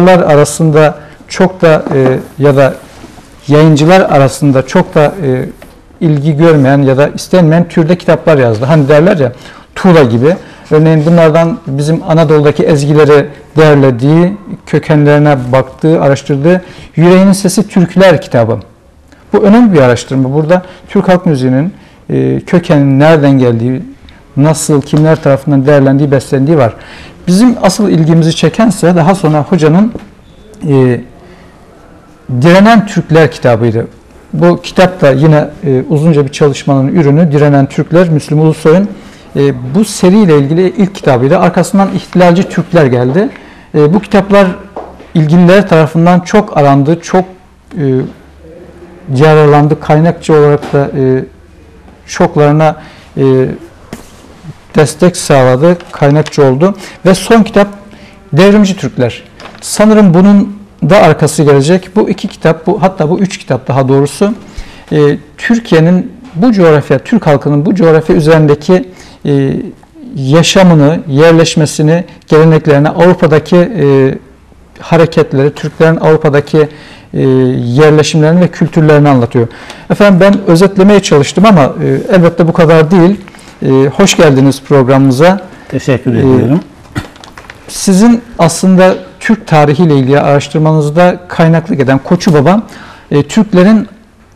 yazarlar arasında çok da e, ya da yayıncılar arasında çok da e, ilgi görmeyen ya da istenmeyen türde kitaplar yazdı. Hani derler ya tuğla gibi. Örneğin bunlardan bizim Anadolu'daki ezgileri derlediği, kökenlerine baktığı, araştırdığı Yüreğinin Sesi Türküler kitabı. Bu önemli bir araştırma. Burada Türk halk müziğinin e, kökenin nereden geldiği, nasıl, kimler tarafından değerlendiği, beslendiği var. Bizim asıl ilgimizi çekense daha sonra hocanın e, Direnen Türkler kitabıydı. Bu kitap da yine e, uzunca bir çalışmanın ürünü Direnen Türkler, Müslüm Ulusoy'un e, bu seriyle ilgili ilk kitabıydı. Arkasından İhtilalci Türkler geldi. E, bu kitaplar ilgililer tarafından çok arandı, çok e, yararlandı. Kaynakçı olarak da e, çoklarına e, destek sağladı, kaynakçı oldu. Ve son kitap Devrimci Türkler. Sanırım bunun da arkası gelecek. Bu iki kitap, bu hatta bu üç kitap daha doğrusu e, Türkiye'nin bu coğrafya, Türk halkının bu coğrafya üzerindeki e, yaşamını, yerleşmesini, geleneklerini, Avrupa'daki e, hareketleri, Türklerin Avrupa'daki e, yerleşimlerini ve kültürlerini anlatıyor. Efendim ben özetlemeye çalıştım ama e, elbette bu kadar değil. E, hoş geldiniz programımıza. Teşekkür Ee, ediyorum. Sizin aslında Türk tarihiyle ilgili araştırmanızda kaynaklık eden Koçu Baba, e, Türklerin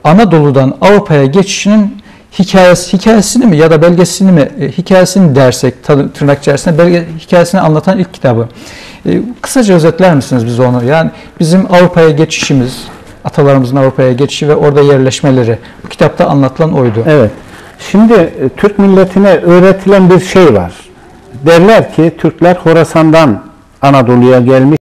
Anadolu'dan Avrupa'ya geçişinin hikayesi, hikayesini mi ya da belgesini mi, e, hikayesini dersek tırnak içerisinde belge, hikayesini anlatan ilk kitabı. E, kısaca özetler misiniz bize onu? Yani bizim Avrupa'ya geçişimiz, atalarımızın Avrupa'ya geçişi ve orada yerleşmeleri bu kitapta anlatılan oydu. Evet. Şimdi e, Türk milletine öğretilen bir şey var. Derler ki Türkler Horasan'dan Anadolu'ya gelmiş